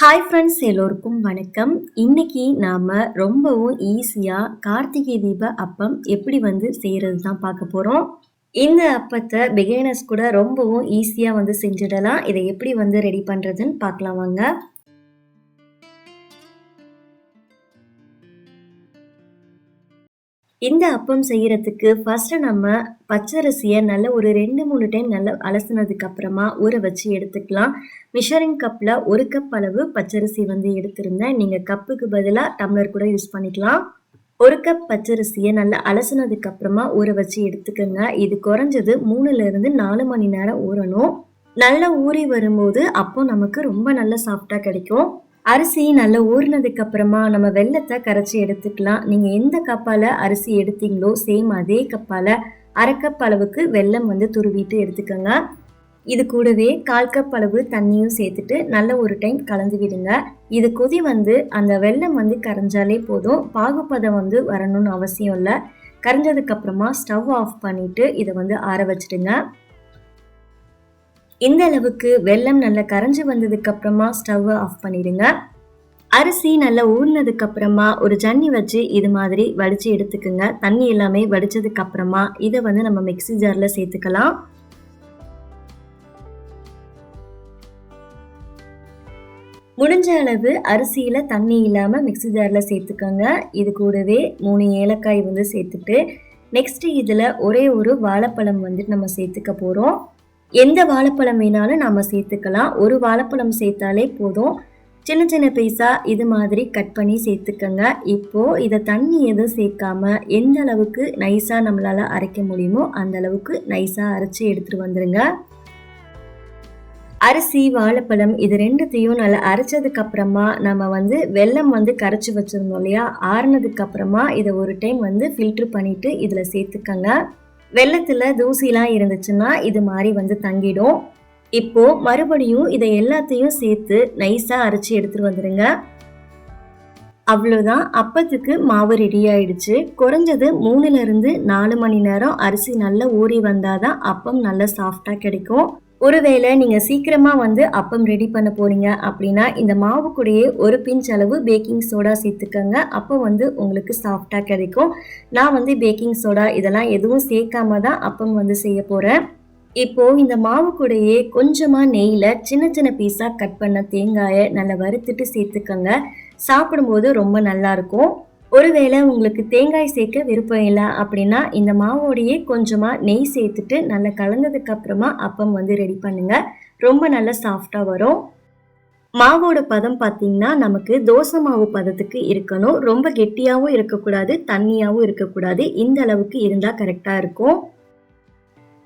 Hi friends எல்லோருக்கும் வணக்கம். இன்றைக்கி நாம் ரொம்பவும் ஈஸியாக கார்த்திகை தீப அப்பம் எப்படி வந்து செய்கிறது தான் பார்க்க போகிறோம் இந்த அப்பத்தை பிகைனர்ஸ் கூட ரொம்பவும் ஈஸியாக வந்து செஞ்சிடலாம். இதை எப்படி வந்து ரெடி பண்ணுறதுன்னு பார்க்கலாம் வாங்க. இந்த அப்பம் செய்கிறதுக்கு ஃபஸ்ட்டு நம்ம பச்சரிசியை நல்ல ஒரு ரெண்டு மூணு டைம் நல்லா அலசினதுக்கு அப்புறமா ஊற வச்சு எடுத்துக்கலாம். மிஷரிங் கப்பில் ஒரு கப் அளவு பச்சரிசி வந்து எடுத்திருந்தேன். நீங்கள் கப்புக்கு பதிலாக டம்ளர் கூட யூஸ் பண்ணிக்கலாம். ஒரு கப் பச்சரிசியை நல்லா அலசினதுக்கு அப்புறமா ஊற வச்சு எடுத்துக்கோங்க. இது குறைஞ்சது மூணுலேருந்து நாலு மணி நேரம் ஊறணும். நல்லா ஊறி வரும்போது அப்போ நமக்கு ரொம்ப நல்ல சாஃப்டாக கிடைக்கும். அரிசி நல்லா ஊறினதுக்கு அப்புறமா நம்ம வெள்ளத்தை கரைச்சி எடுத்துக்கலாம். நீங்கள் எந்த கப்பால் அரிசி எடுத்தீங்களோ சேம் அதே கப்பால் அரை கப் அளவுக்கு வெள்ளம் வந்து துருவிட்டு எடுத்துக்கோங்க. இது கூடவே கால் கப் அளவு தண்ணியும் சேர்த்துட்டு நல்ல ஒரு டைம் கலந்து விடுங்க. இது கொதி வந்து அந்த வெள்ளம் வந்து கரைஞ்சாலே போதும். பாகுப்பதம் வந்து வரணும்னு அவசியம் இல்லை. கரைஞ்சதுக்கப்புறமா ஸ்டவ் ஆஃப் பண்ணிவிட்டு இதை வந்து ஆற வச்சிடுங்க. இந்த அளவுக்கு வெள்ளம் நல்லா கரைஞ்சி வந்ததுக்கு அப்புறமா ஸ்டவ் ஆஃப் பண்ணிடுங்க. அரிசி நல்லா ஊறினதுக்கு அப்புறமா ஒரு ஜன்னி வச்சு இது மாதிரி வடிச்சு எடுத்துக்கோங்க. தண்ணி எல்லாமே வடிச்சதுக்கு அப்புறமா இதை வந்து நம்ம மிக்சி ஜார்ல சேர்த்துக்கலாம். முடிஞ்ச அளவு அரிசியில் தண்ணி இல்லாமல் மிக்சி ஜாரில் சேர்த்துக்கோங்க. இது கூடவே மூணு ஏலக்காய் வந்து சேர்த்துட்டு நெக்ஸ்ட்டு இதில் ஒரே ஒரு வாழைப்பழம் வந்துட்டு நம்ம சேர்த்துக்க போகிறோம் எந்த வாழைப்பழம் வேணாலும் நாம் சேர்த்துக்கலாம். ஒரு வாழைப்பழம் சேர்த்தாலே போதும். சின்ன சின்ன பீஸாக இது மாதிரி கட் பண்ணி சேர்த்துக்கங்க. இப்போது இதை தண்ணி எதுவும் சேர்க்காம எந்த அளவுக்கு நைஸாக நம்மளால் அரைக்க முடியுமோ அந்த அளவுக்கு நைஸாக அரைச்சி எடுத்துகிட்டு வந்துடுங்க அரிசி வாழைப்பழம் இது ரெண்டுத்தையும் நல்லா அரைச்சதுக்கு அப்புறமா நம்ம வந்து வெள்ளம் வந்து கரைச்சி வச்சுருந்தோம் இல்லையா? ஆறுனதுக்கு அப்புறமா இதை ஒரு டைம் வந்து ஃபில்ட்ரு பண்ணிவிட்டு இதில் சேர்த்துக்கங்க. வெள்ளத்தில் தூசிலாம் இருந்துச்சுன்னா இது மாதிரி வந்து தங்கிடும். இப்போ மறுபடியும் இதை எல்லாத்தையும் சேர்த்து நைஸாக அரைச்சி எடுத்துட்டு வந்துடுங்க அவ்வளோதான் அப்பத்துக்கு மாவு ரெடி ஆயிடுச்சு. குறைஞ்சது மூணுலேருந்து நாலு மணி நேரம் அரிசி நல்லா ஊறி வந்தாதான் அப்பம் நல்லா சாஃப்டாக கிடைக்கும். ஒருவேளை நீங்கள் சீக்கிரமாக வந்து அப்பம் ரெடி பண்ண போகிறீங்க அப்படின்னா இந்த மாவு கூடயே ஒரு பிஞ்ச் அளவு பேக்கிங் சோடா சேர்த்துக்கோங்க. அப்போ வந்து உங்களுக்கு சாஃப்டாக கிடைக்கும். நான் வந்து பேக்கிங் சோடா இதெல்லாம் எதுவும் சேர்க்காம தான் அப்பம் வந்து செய்ய போகிறேன் இப்போது இந்த மாவு கூடயே கொஞ்சமாக நெய்யில் சின்ன சின்ன பீஸாக கட் பண்ண தேங்காயை நல்லா வறுத்துட்டு சேர்த்துக்கோங்க. சாப்பிடும்போது ரொம்ப நல்லாயிருக்கும் ஒருவேளை உங்களுக்கு தேங்காய் சேர்க்க விருப்பம் இல்லை அப்படின்னா இந்த மாவோடையே கொஞ்சமாக நெய் சேர்த்துட்டு நல்லா கலந்ததுக்கு அப்புறமா அப்பம் வந்து ரெடி பண்ணுங்கள் ரொம்ப நல்லா சாஃப்டாக வரும். மாவோட பதம் பார்த்தீங்கன்னா நமக்கு தோசை மாவு பதத்துக்கு இருக்கணும். ரொம்ப கெட்டியாகவும் இருக்கக்கூடாது தண்ணியாகவும் இருக்கக்கூடாது. இந்த அளவுக்கு இருந்தால் கரெக்டாக இருக்கும்.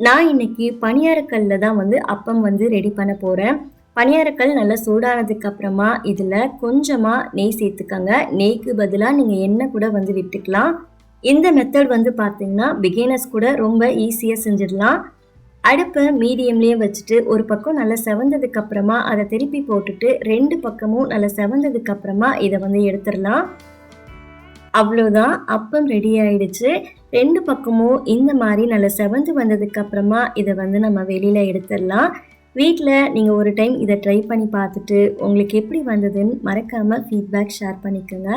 நான் இன்னைக்கு பணியாரக்கல்ல தான் வந்து அப்பம் வந்து ரெடி பண்ண போகிறேன் பணியாரக்கல் நல்லா சூடானதுக்கு அப்புறமா இதில் கொஞ்சமாக நெய் சேர்த்துக்கோங்க. நெய்க்கு பதிலாக நீங்கள் எண்ணெய் கூட வந்து விட்டுக்கலாம். இந்த மெத்தட் வந்து பார்த்தீங்கன்னா பிகினர்ஸ் கூட ரொம்ப ஈஸியாக செஞ்சிடலாம். அடுப்பை மீடியம்லேயே வச்சுட்டு ஒரு பக்கம் நல்லா செவந்ததுக்கு அப்புறமா அதை திருப்பி போட்டுட்டு ரெண்டு பக்கமும் நல்லா செவந்ததுக்கு அப்புறமா இதை வந்து எடுத்துடலாம். அவ்வளோதான் அப்பம் ரெடி ஆயிடுச்சு. ரெண்டு பக்கமும் இந்த மாதிரி நல்லா செவந்து வந்ததுக்கு அப்புறமா இதை வந்து நம்ம வெளியில் எடுத்துடலாம். வீட்டில் நீங்கள் ஒரு டைம் இதை ட்ரை பண்ணி பார்த்துட்டு உங்களுக்கு எப்படி வந்ததுன்னு மறக்காமல் ஃபீட்பேக் ஷேர் பண்ணிக்கோங்க.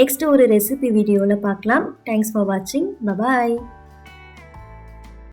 நெக்ஸ்ட்டு ஒரு ரெசிபி வீடியோவில் பார்க்கலாம். தேங்க்ஸ் ஃபார் வாட்சிங் பபாய்